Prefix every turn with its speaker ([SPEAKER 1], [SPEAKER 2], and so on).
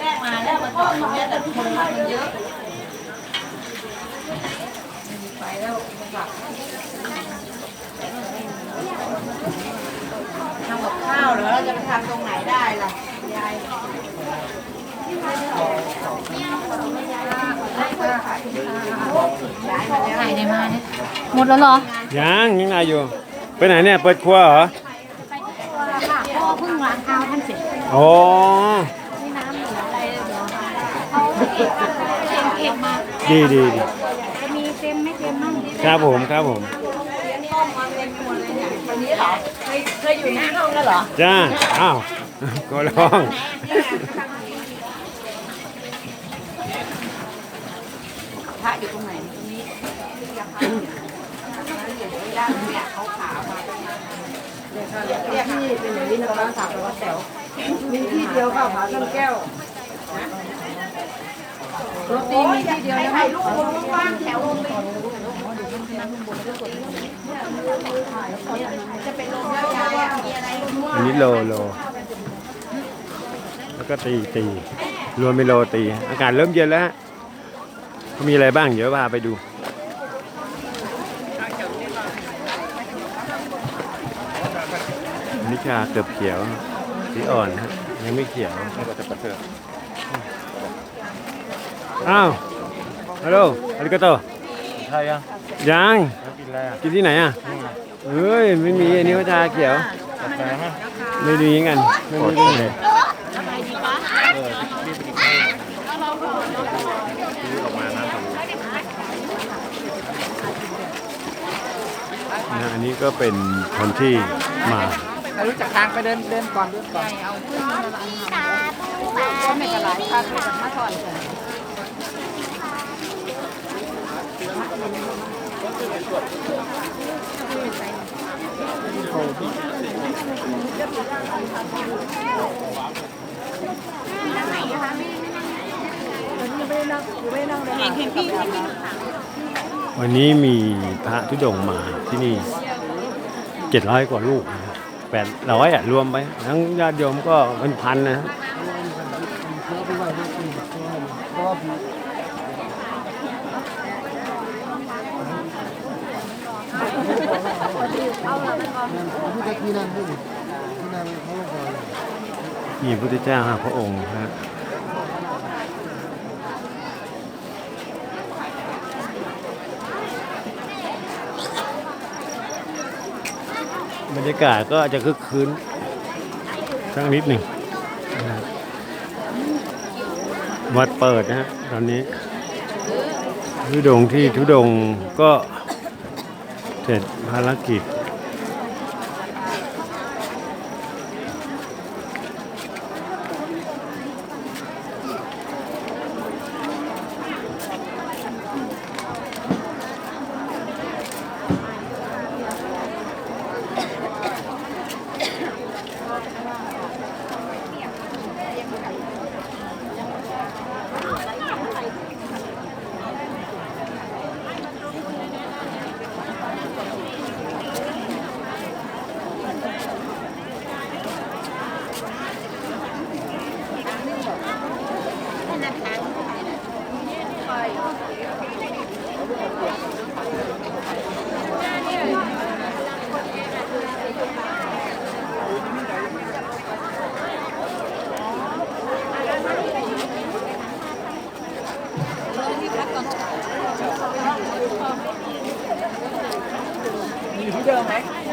[SPEAKER 1] แรกมาแล้วมาจอดตรงเนี้ยแต่คนมากันเยอะไม่มีไฟแล้วกลับทำกับข้าวเหรอเราจะไปทำตรงไหนได้ล่ะยาย
[SPEAKER 2] ไหนได้มาเนี่ยหมดแล้วเหรอ
[SPEAKER 3] ยังยังไงอยู่ ไปไหนเนี่ย เปิดครัวเหรอ
[SPEAKER 2] ค่ะพ่อเพิ่งล้างเท้าท่านเสร็จ
[SPEAKER 3] อ๋อ
[SPEAKER 2] ไม่น้ำหรืออะไรเดี๋ยว เขาเก็บเก็บเก็บมา
[SPEAKER 3] ดีดีดี
[SPEAKER 2] จะมีเต็มไม่เต็มมั่ง
[SPEAKER 3] ครับผมครับผม
[SPEAKER 1] วันนี้เหรอเคยเคยอยู่หน้าห้องแล้วเหรอ
[SPEAKER 3] จ้า อ้าวก็ร้อง
[SPEAKER 1] พระอยู่ตรงไหนตรงนี้ย่างเนี่ยเขาขามาเรียกที่เป็นอย่างนี้นะคะถามว่าแถวมีที่เดียวค่ะผาต้นแก้ว โรตีมีที่เดียวนะถ่ายรูปว่างแถวลงไปจะเป็นลมแล้วยายมีอะไร
[SPEAKER 3] อันนี้โลโล แล้วก็ตีตีรวมเป็นโลตี อากาศเริ่มเย็นแล้วมีอะไรบ้าง เดี๋ยวพาไปดูนิชาเกือบเขียว สีอ่อนฮะยังไม่เขียวแล้วก็จะประเสริฐ อ้าวฮัลโหลอาริกาโต
[SPEAKER 4] ใช่ยัง
[SPEAKER 3] ยัง
[SPEAKER 4] แล้วกินอะไรอะ
[SPEAKER 3] กินที่ไหนอะเฮ้ยไม่มีอันนี้ว่าชาเขียว
[SPEAKER 4] กาแฟฮะ
[SPEAKER 3] ไม่ดีกันไม่มีที่ไหน
[SPEAKER 4] เออรีบไปกินข้าวซื้อออกมาน้ำสำรอง
[SPEAKER 3] นะอันนี้ก็เป็นคนที่มา
[SPEAKER 1] รู้จักทางไปเดินเดินก่อนเดินก่อนเอาขึ้นมาละอันก็ไม่กระไรพาขึ้นมาถอนเวั
[SPEAKER 3] นนี้มีพระธุดงค์มาที่นี่เจ็ดร้อยกว่าลูกแปดร้อยอะรวมไป ทั้งญาติโยมก็เป็นพันนะฮะ มีพระพุทธเจ้าหาพระองค์ฮะบรรยากาศก็อาจจะคึกคืนสักนิดหนึ่งนะวัดเปิดนะฮะตอนนี้ทุดงที่ทุดงก็เสร็จภารกิจ
[SPEAKER 1] อยู่ที่เดิมไหม